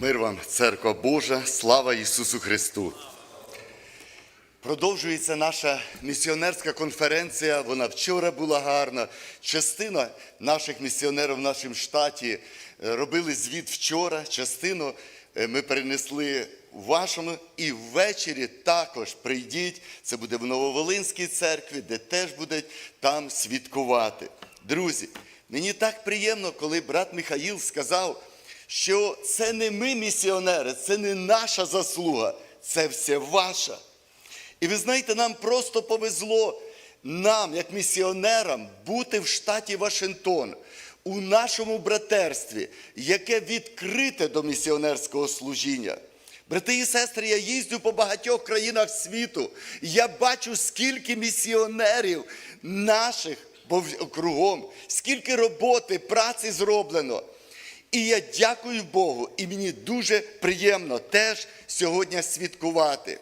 Мир вам, церква Божа, слава Ісусу Христу. Продовжується наша місіонерська конференція. Вона вчора була гарна. Частина наших місіонерів в нашому штаті е, робили звіт вчора. Частину е, ми перенесли в вашому. І ввечері також прийдіть. Це буде в Нововолинській церкві, де теж будуть там святкувати. Друзі, мені так приємно, коли брат Михаїл сказав, що це не ми місіонери, це не наша заслуга, це все ваша. І ви знаєте, нам просто повезло нам, як місіонерам, бути в штаті Вашингтон, у нашому братерстві, яке відкрите до місіонерського служіння. Брати і сестри, я їздю по багатьох країнах світу. і Я бачу, скільки місіонерів наших кругом, скільки роботи, праці зроблено. І я дякую Богу, і мені дуже приємно теж сьогодні святкувати.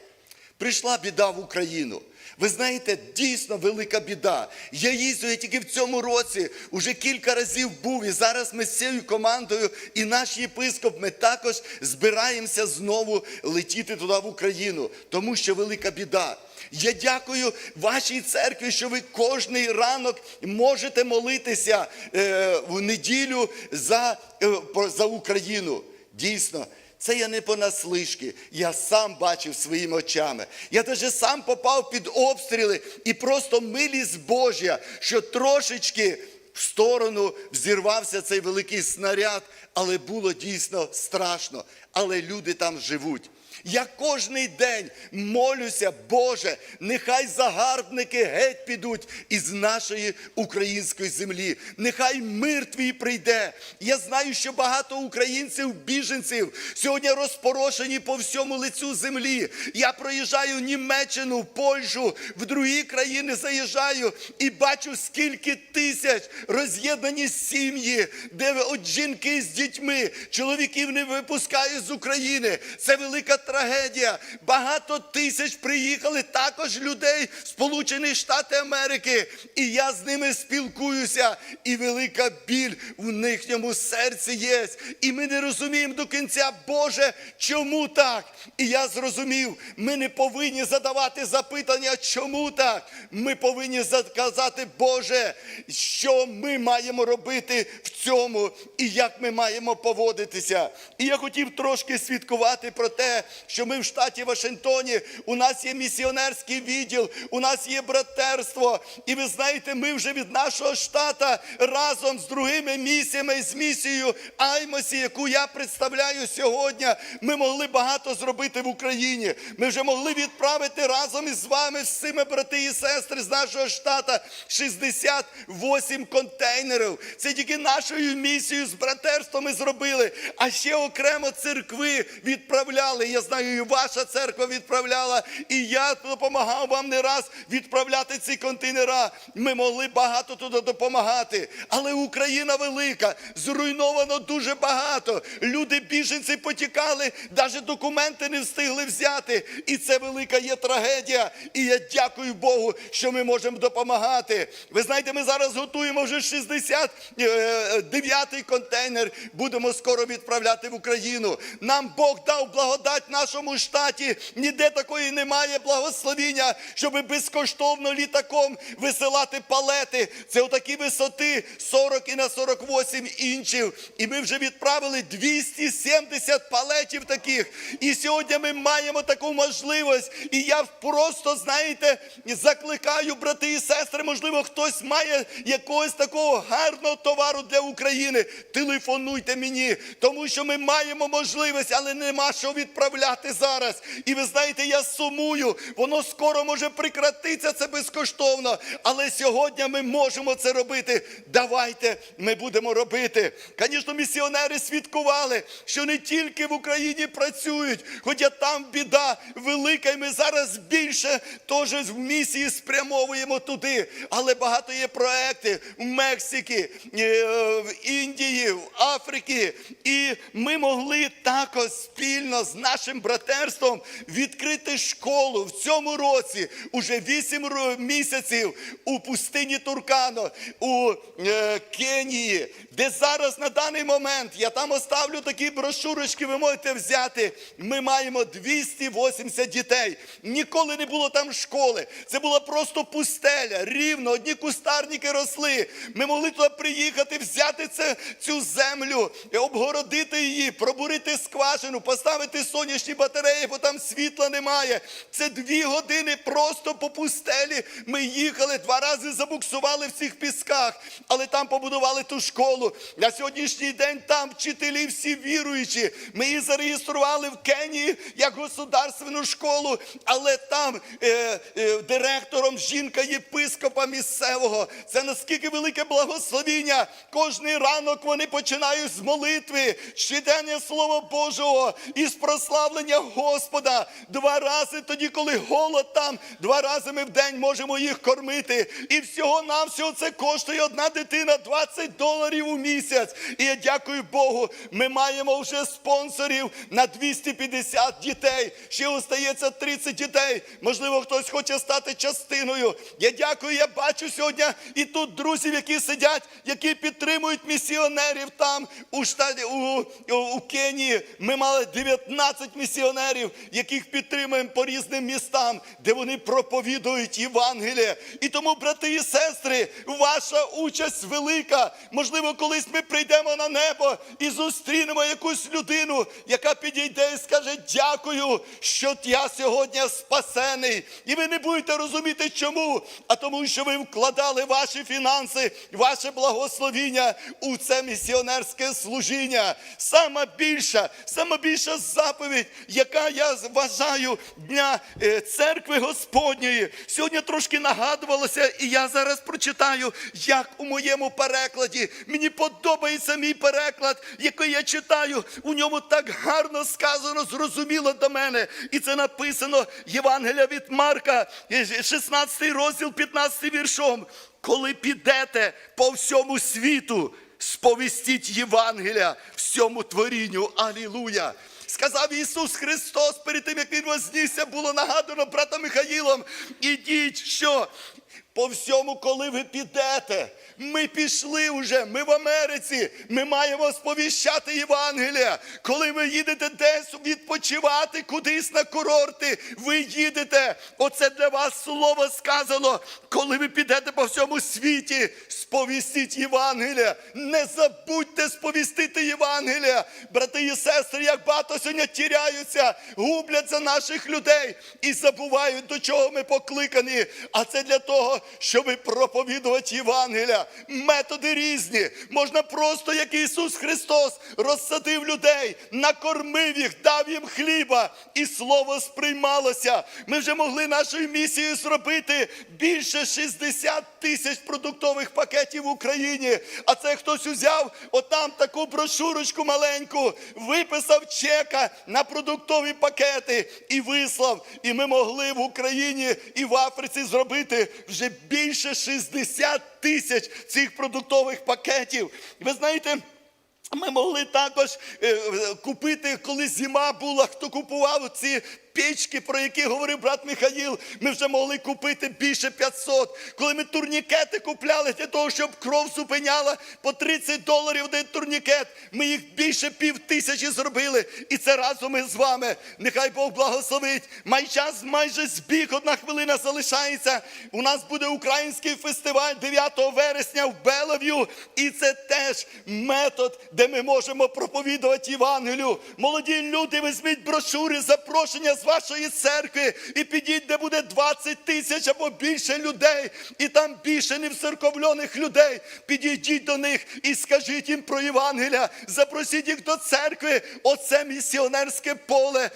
Прийшла біда в Україну. Ви знаєте, дійсно велика біда. Я їздю, я тільки в цьому році уже кілька разів був, і зараз ми з цією командою і наш єпископ, ми також збираємося знову летіти туди в Україну, тому що велика біда. Я дякую вашій церкві, що ви кожний ранок можете молитися е, в неділю за, е, за Україну. Дійсно, це я не понаслишки. Я сам бачив своїми очами. Я навіть сам попав під обстріли і просто милість Божя, що трошечки в сторону взірвався цей великий снаряд, але було дійсно страшно. Але люди там живуть. Я кожний день молюся, Боже, нехай загарбники геть підуть із нашої української землі. Нехай мир твій прийде. Я знаю, що багато українців, біженців сьогодні розпорошені по всьому лицю землі. Я проїжджаю Німеччину, Польщу, в другі країни заїжджаю і бачу, скільки тисяч роз'єднані сім'ї, де от жінки з дітьми, чоловіків не випускають з України. Це велика трагедія. Багато тисяч приїхали також людей в Сполучені Штати Америки. І я з ними спілкуюся. І велика біль в їхньому серці є. І ми не розуміємо до кінця, Боже, чому так? І я зрозумів, ми не повинні задавати запитання, чому так? Ми повинні сказати, Боже, що ми маємо робити в цьому і як ми маємо поводитися. І я хотів трошки свідкувати про те, що ми в штаті Вашингтоні, у нас є місіонерський відділ, у нас є братерство. І ви знаєте, ми вже від нашого штата разом з другими місіями, з місією Аймосі, яку я представляю сьогодні, ми могли багато зробити в Україні. Ми вже могли відправити разом із вами, з цими брати і сестри з нашого штата 68 контейнерів. Це тільки нашою місією з братерством ми зробили. А ще окремо церкви відправляли. Я знаю, і ваша церква відправляла, і я допомагав вам не раз відправляти ці контейнера. Ми могли багато туди допомагати. Але Україна велика, зруйновано дуже багато. Люди, біженці потікали, навіть документи не встигли взяти. І це велика є трагедія. І я дякую Богу, що ми можемо допомагати. Ви знаєте, ми зараз готуємо вже 69-й контейнер. Будемо скоро відправляти в Україну. Нам Бог дав благодать нашому штаті. Ніде такої немає благословіння, щоб безкоштовно літаком висилати палети. Це отакі висоти 40 і на 48 інчів. І ми вже відправили 270 палетів таких. І сьогодні ми маємо таку можливість. І я просто, знаєте, закликаю, брати і сестри, можливо, хтось має якогось такого гарного товару для України. Телефонуйте мені, тому що ми маємо можливість, але нема що відправляти зараз. І ви знаєте, я сумую, воно скоро може прекратитися це безкоштовно. Але сьогодні ми можемо це робити. Давайте ми будемо робити. Звісно, місіонери свідкували, що не тільки в Україні працюють, хоча там біда велика, і ми зараз більше теж в місії спрямовуємо туди. Але багато є проекти в Мексиці, е, в Індії, в Африці. І ми могли також спільно з нашим братерством відкрити школу в цьому році, уже 8 місяців у пустині Туркано, у е, Кенії, де зараз на даний момент я там оставлю такі брошурочки, ви можете взяти. Ми маємо 280 дітей. Ніколи не було там школи. Це була просто пустеля, рівно, одні кустарники росли. Ми могли туди приїхати, взяти це, цю землю, обгородити її, пробурити скважину, поставити сонячні батареї, бо там світла немає. Це дві години просто по пустелі. Ми їхали, два рази забуксували в цих пісках, але там побудували ту школу. На сьогоднішній день там вчителі всі віруючі. Ми її зареєстрували в Кенії як государственну школу, але там е, е, директором жінка єпископа місцевого. Це наскільки велике благословіння. Кожний ранок вони починають з молитви, щоденне слово Божого із прославлення Господа. Два рази тоді, коли голод там, два рази ми в день можемо їх кормити. І всього навсього це коштує одна дитина 20 доларів у місяць. І я дякую Богу, ми маємо вже спонсорів на 250 дітей. Ще остається 30 дітей. Можливо, хтось хоче стати частиною. Я дякую, я бачу сьогодні і тут друзів, які сидять, які підтримують місіонерів там у штаті у, у Кенії. Ми мали 19 місіонерів, яких підтримуємо по різним містам, де вони проповідують Євангеліє. І тому, брати і сестри, ваша участь велика. Можливо, колись ми прийдемо на небо і зустрінемо якусь людину, яка підійде і скаже: Дякую, що я сьогодні спасений. І ви не будете розуміти, чому, а тому, що ви вкладали ваші фінанси, ваше благословіння у це місіонерське служіння. Сама більша, сама більша заповідь, яка я вважаю дня е, церкви Господньої. Сьогодні трошки нагадувалося, і я зараз прочитаю, як у моєму перекладі. Мені подобається мій переклад, який я читаю. У ньому так гарно сказано, зрозуміло до мене. І це написано Євангелія від Марка, е, 16 розділ, 15 віршом. Коли підете по всьому світу, сповістіть Євангелія всьому творінню. Алілуя! Сказав Ісус Христос перед тим, як Він вознісся, було нагадано братом Михаїлом. Ідіть, що по всьому, коли ви підете, ми пішли вже, ми в Америці, ми маємо сповіщати Євангелія. Коли ви їдете десь відпочивати кудись на курорти, ви їдете. Оце для вас слово сказано. Коли ви підете по всьому світі, сповістіть Євангелія. Не забудьте сповістити Євангелія. Брати і сестри, як багато сьогодні тіряються, губляться наших людей і забувають, до чого ми покликані. А це для того, щоб проповідувати Євангелія. Методи різні. Можна просто, як Ісус Христос, розсадив людей, накормив їх, дав їм хліба, і слово сприймалося. Ми вже могли нашою місією зробити більше 60 тисяч продуктових пакетів в Україні. А це хтось узяв отам таку брошурочку маленьку, виписав чека на продуктові пакети і вислав. І ми могли в Україні і в Африці зробити вже більше 60 тисяч цих продуктових пакетів. Ви знаєте. Ми могли також е, е, купити, коли зима була, хто купував ці печки, про які говорив брат Михаїл, ми вже могли купити більше 500. Коли ми турнікети купляли для того, щоб кров зупиняла по 30 доларів один турнікет, ми їх більше пів тисячі зробили. І це разом із вами. Нехай Бог благословить. Май час майже збіг, одна хвилина залишається. У нас буде український фестиваль 9 вересня в Белев'ю. І це теж метод, де ми можемо проповідувати Євангелію. Молоді люди, візьміть брошури, запрошення з вашої церкви і підіть, де буде 20 тисяч або більше людей, і там більше невцерковлених людей. Підійдіть до них і скажіть їм про Євангелія. Запросіть їх до церкви. Оце місіонерське поле.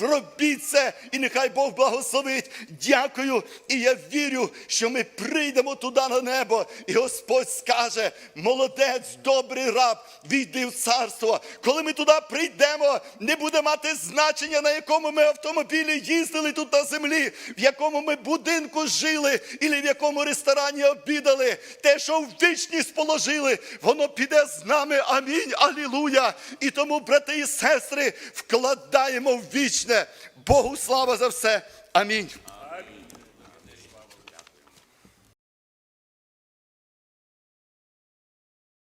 Робіть це, і нехай Бог благословить. Дякую. І я вірю, що ми прийдемо туди на небо, і Господь скаже: молодець, добрий раб, війди в царство. Коли ми туди прийдемо, не буде мати значення, на якому ми автомобілі їздили тут на землі, в якому ми будинку жили, і в якому ресторані обідали, те, що в вічність положили, воно піде з нами. Амінь. Алілуя. І тому, брати і сестри, вкладаємо в вічне. Богу слава за все. Амінь.